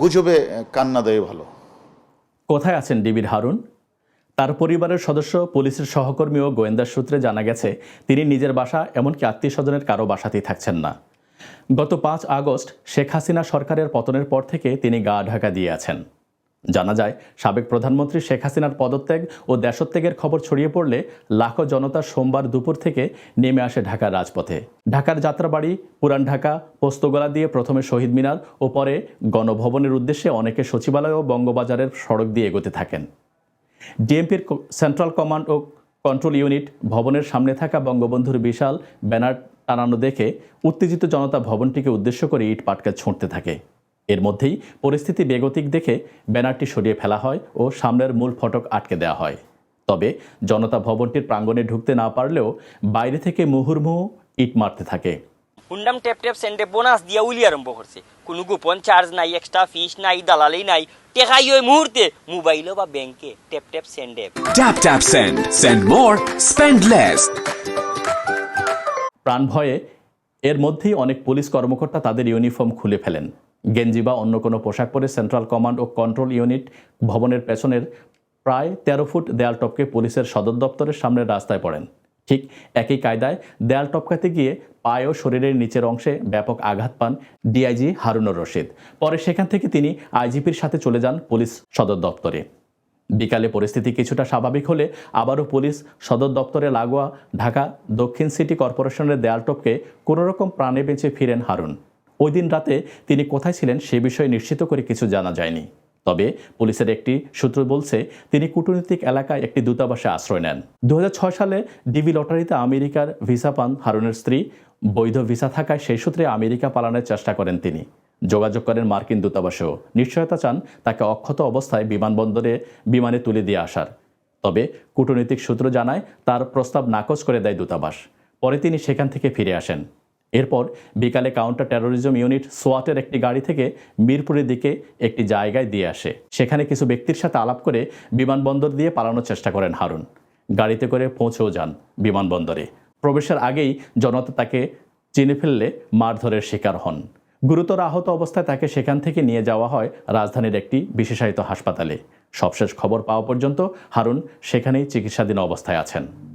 গুজবে কান্না দেয় ভালো। কোথায় আছেন ডিবির হারুন? তার পরিবারের সদস্য, পুলিশের সহকর্মী ও গোয়েন্দা সূত্রে জানা গেছে, তিনি নিজের বাসা এমনকি আত্মীয় স্বজনের কারও বাসাতেই থাকছেন না। গত পাঁচ আগস্ট শেখ হাসিনা সরকারের পতনের পর থেকে তিনি গা ঢাকা দিয়ে আছেন। জানা যায়, সাবেক প্রধানমন্ত্রী শেখ হাসিনার পদত্যাগ ও দেশত্যাগের খবর ছড়িয়ে পড়লে লাখো জনতা সোমবার দুপুর থেকে নেমে আসে ঢাকার রাজপথে। ঢাকার যাত্রাবাড়ি, পুরান ঢাকা, পোস্তগোলা দিয়ে প্রথমে শহীদ মিনার ও পরে গণভবনের উদ্দেশ্যে অনেকে সচিবালয় ও বঙ্গবাজারের সড়ক দিয়ে এগোতে থাকেন। ডিএমপির সেন্ট্রাল কমান্ড ও কন্ট্রোল ইউনিট ভবনের সামনে থাকা বঙ্গবন্ধুর বিশাল ব্যানার টানানো দেখে উত্তেজিত জনতা ভবনটিকে উদ্দেশ্য করে ইট পাটকা ছুঁড়তে থাকে। এর মধ্যেই পরিস্থিতি বেগতিক দেখে ব্যানারটি সরিয়ে ফেলা হয় ও সামনের মূল ফটক আটকে দেওয়া হয়। তবে জনতা ভবনটির প্রাঙ্গণে ঢুকতে না পারলেও বাইরে থেকে মুহুর্মুহু ইট মারতে থাকে। হুন্ডাম ট্যাপ ট্যাপ সেন্টে বোনাস দিয়া উলি আরম্ভ করছে। কোনো গোপন চার্জ নাই এক্সট্রা ফিস নাই দালালি নাই। টেকাই ওই মুহূর্তে মোবাইলও বা ব্যাংকে ট্যাপ ট্যাপ সেন্ডে। Tap tap send. Send more, spend less. প্রাণ ভয়ে এর মধ্যেই অনেক পুলিশ কর্মকর্তা তাদের ইউনিফর্ম খুলে ফেলেন। গেঞ্জি বা অন্য কোনো পোশাক পরে সেন্ট্রাল কমান্ড ও কন্ট্রোল ইউনিট ভবনের পেছনের প্রায় তেরো ফুট দেয়াল টপকে পুলিশের সদর দপ্তরের সামনের রাস্তায় পড়েন। ঠিক একই কায়দায় দেয়াল টপকাতে গিয়ে পায়ে ও শরীরের নিচের অংশে ব্যাপক আঘাত পান ডিআইজি হারুনুর রশিদ। পরে সেখান থেকে তিনি আইজিপির সাথে চলে যান পুলিশ সদর দপ্তরে। বিকালে পরিস্থিতি কিছুটা স্বাভাবিক হলে আবারও পুলিশ সদর দপ্তরে লাগোয়া ঢাকা দক্ষিণ সিটি কর্পোরেশনের দেয়াল টপকে কোনোরকম প্রাণে বেঁচে ফিরেন হারুন। ওই দিন রাতে তিনি কোথায় ছিলেন সে বিষয়ে নিশ্চিত করে কিছু জানা যায়নি। তবে পুলিশের একটি সূত্র বলছে, তিনি কূটনৈতিক এলাকায় একটি দূতাবাসে আশ্রয় নেন। দু হাজার ছয় সালে ডিবি লটারিতে আমেরিকার ভিসা পান হারুনের স্ত্রী। বৈধ ভিসা থাকায় সেই সূত্রে আমেরিকা পালানোর চেষ্টা করেন তিনি। যোগাযোগ করেন মার্কিন দূতাবাসেও। নিশ্চয়তা চান তাকে অক্ষত অবস্থায় বিমানবন্দরে, বিমানে তুলে দিয়ে আসার। তবে কূটনৈতিক সূত্র জানায়, তার প্রস্তাব নাকচ করে দেয় দূতাবাস। পরে তিনি সেখান থেকে ফিরে আসেন। এরপর বিকালে কাউন্টার টেরোরিজম ইউনিট সোয়াটের একটি গাড়ি থেকে মিরপুরের দিকে একটি জায়গায় দিয়ে আসে। সেখানে কিছু ব্যক্তির সাথে আলাপ করে বিমানবন্দর দিয়ে পালানোর চেষ্টা করেন হারুন। গাড়িতে করে পৌঁছেও যান বিমানবন্দরে। প্রবেশের আগেই জনতা তাকে চিনে ফেললে মারধরের শিকার হন। গুরুতর আহত অবস্থায় তাকে সেখান থেকে নিয়ে যাওয়া হয় রাজধানীর একটি বিশেষায়িত হাসপাতালে। সবশেষ খবর পাওয়া পর্যন্ত হারুন সেখানেই চিকিৎসাধীন অবস্থায় আছেন।